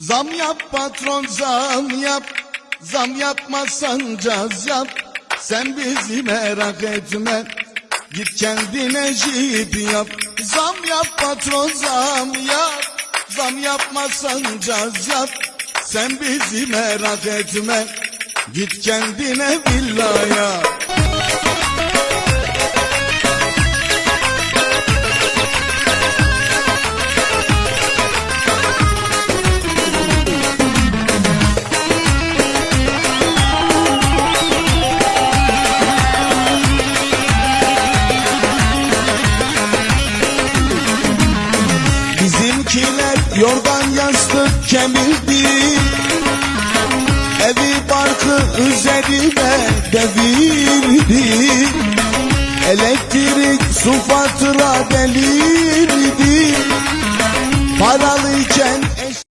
Zam yap patron zam yap. Zam yapmazsan caz yap. Sen bizi merak etme. Git kendine jip yap. Zam yap patron zam yap. Zam yapmazsan caz yap. Sen bizi merak etme. Git kendine villa Bizimkiler yorgan yastık kemirdi Evi barkı üzerine devirdi Elektrik su fatura delirdi Paralıyken